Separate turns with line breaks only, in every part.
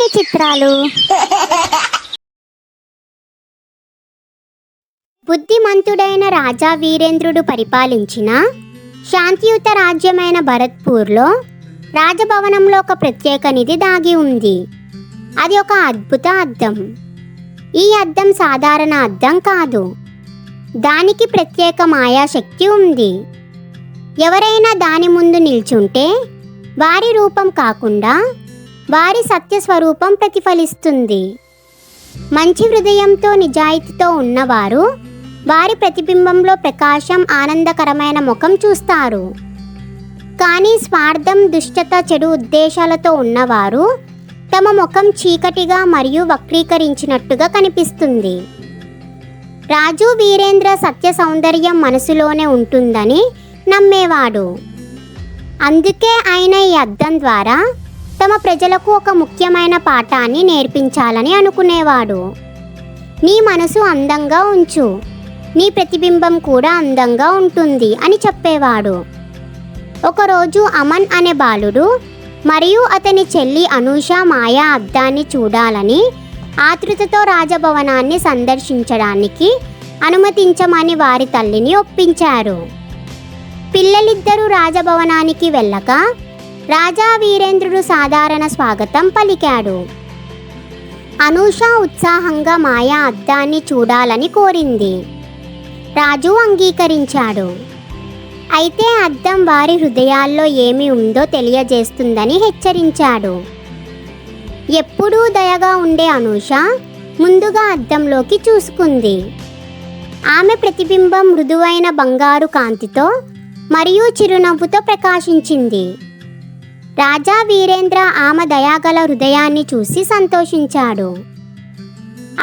కొన్ని చిత్రాలు? బుద్ధిమంతుడైన రాజా వీరేంద్రుడు పరిపాలించిన శాంతియుత రాజ్యమైన భరత్పూర్లో రాజభవనంలో ఒక ప్రత్యేక నిధి దాగి ఉంది. అది ఒక అద్భుత అద్దం. ఈ అద్దం సాధారణ అద్దం కాదు. దానికి ప్రత్యేక మాయాశక్తి ఉంది. ఎవరైనా దాని ముందు నిల్చుంటే వారి రూపం కాకుండా వారి సత్యస్వరూపం ప్రతిఫలిస్తుంది. మంచి హృదయంతో నిజాయితీతో ఉన్నవారు వారి ప్రతిబింబంలో ప్రకాశం ఆనందకరమైన ముఖం చూస్తారు. కానీ స్వార్థం దుష్టత చెడు ఉద్దేశాలతో ఉన్నవారు తమ ముఖం చీకటిగా మరియు వక్రీకరించినట్టుగా కనిపిస్తుంది. రాజు వీరేంద్ర సత్య సౌందర్యం మనసులోనే ఉంటుందని నమ్మేవాడు. అందుకే ఆయన ఈ అద్దం ద్వారా తమ ప్రజలకు ఒక ముఖ్యమైన పాఠాన్ని నేర్పించాలని అనుకునేవాడు. నీ మనసు అందంగా ఉంచు. నీ ప్రతిబింబం కూడా అందంగా ఉంటుంది అని చెప్పేవాడు. ఒకరోజు అమన్ అనే బాలుడు మరియు అతని చెల్లి అనూష మాయా అద్దాన్ని చూడాలని ఆతృతతో రాజభవనాన్ని సందర్శించడానికి అనుమతించమని వారి తల్లిని ఒప్పించారు. పిల్లలిద్దరూ రాజభవనానికి వెళ్ళక రాజా వీరేంద్రుడు సాధారణ స్వాగతం పలికాడు. అనూష ఉత్సాహంగా మాయా అద్దాన్ని చూడాలని కోరింది రాజు అంగీకరించాడు. అయితే అద్దం వారి హృదయాల్లో ఏమి ఉందో తెలియజేస్తుందని హెచ్చరించాడు. ఎప్పుడూ దయగా ఉండే అనూష ముందుగా అద్దంలోకి చూసుకుంది. ఆమె ప్రతిబింబం మృదువైన బంగారు కాంతితో మరియు చిరునవ్వుతో ప్రకాశించింది. రాజా వీరేంద్ర ఆమె దయాగల హృదయాన్ని చూసి సంతోషించాడు.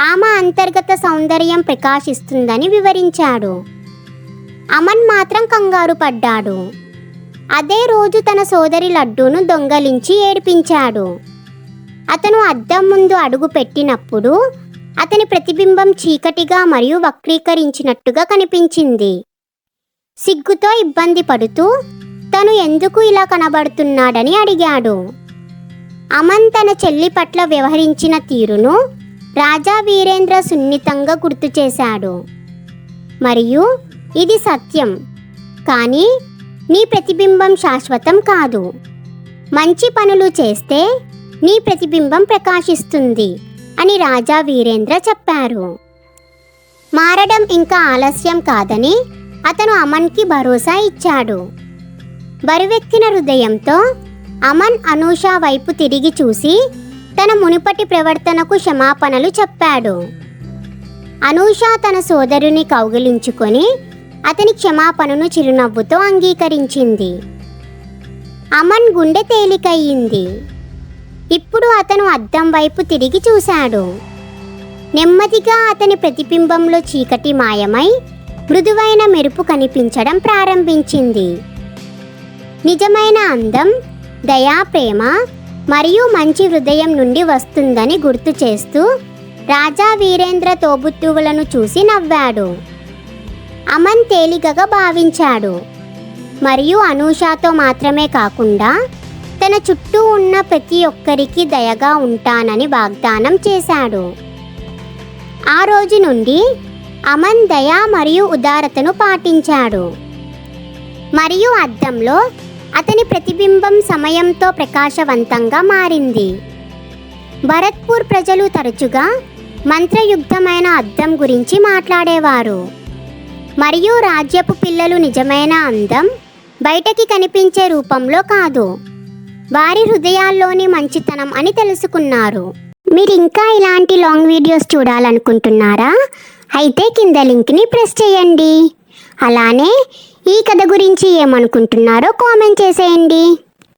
ఆమె అంతర్గత సౌందర్యం ప్రకాశిస్తుందని వివరించాడు. అమన్ మాత్రం కంగారు పడ్డాడు. అదే రోజు తన సోదరి లడ్డూను దొంగలించి ఏడిపించాడు. అతను అద్దం ముందు అడుగు పెట్టినప్పుడు అతని ప్రతిబింబం చీకటిగా మరియు వక్రీకరించినట్టుగా కనిపించింది. సిగ్గుతో ఇబ్బంది పడుతూ తను ఎందుకు ఇలా కనబడుతున్నాడని అడిగాడు. అమన్ తన చెల్లి పట్ల వ్యవహరించిన తీరును రాజా వీరేంద్ర సున్నితంగా గుర్తు చేశాడు. మరియు ఇది సత్యం. కానీ నీ ప్రతిబింబం శాశ్వతం కాదు. మంచి పనులు చేస్తే నీ ప్రతిబింబం ప్రకాశిస్తుంది అని రాజా వీరేంద్ర చెప్పారు. మారడం ఇంకా ఆలస్యం కాదని అతను అమన్కి భరోసా ఇచ్చాడు. బరువెక్కిన హృదయంతో అమన్ అనూష వైపు తిరిగి చూసి తన మునుపటి ప్రవర్తనకు క్షమాపణలు చెప్పాడు. అనూష తన సోదరుని కౌగిలించుకొని అతని క్షమాపణను చిరునవ్వుతో అంగీకరించింది. అమన్ గుండె తేలికయ్యింది. ఇప్పుడు అతను అద్దం వైపు తిరిగి చూశాడు. నెమ్మదిగా అతని ప్రతిబింబంలో చీకటి మాయమై మృదువైన మెరుపు కనిపించడం ప్రారంభించింది. నిజమైన అందం దయా ప్రేమ మరియు మంచి హృదయం నుండి వస్తుందని గుర్తు చేస్తూ రాజా వీరేంద్ర తోబుట్టువులను చూసి నవ్వాడు. అమన్ తేలికగా భావించాడు. మరియు అనూషాతో మాత్రమే కాకుండా తన చుట్టూ ఉన్న ప్రతి ఒక్కరికి దయగా ఉంటానని వాగ్దానం చేశాడు. ఆ రోజు నుండి అమన్ దయ మరియు ఉదారతను పాటించాడు. మరియు అద్దంలో అతని ప్రతిబింబం సమయంతో ప్రకాశవంతంగా మారింది. భరత్పూర్ ప్రజలు తరచుగా మంత్రయుగ్ధమైన అద్దం గురించి మాట్లాడేవారు. మరియు రాజ్యపు పిల్లలు నిజమైన అందం బయటకి కనిపించే రూపంలో కాదు. వారి హృదయాల్లోని మంచితనం అని తెలుసుకున్నారు. మీరు ఇంకా ఇలాంటి లాంగ్ వీడియోస్ చూడాలనుకుంటున్నారా? అయితే కింద లింక్ని ప్రెస్ చేయండి. అలానే ఈ కథ గురించి ఏమనుకుంటున్నారో కామెంట్ చేసేయండి.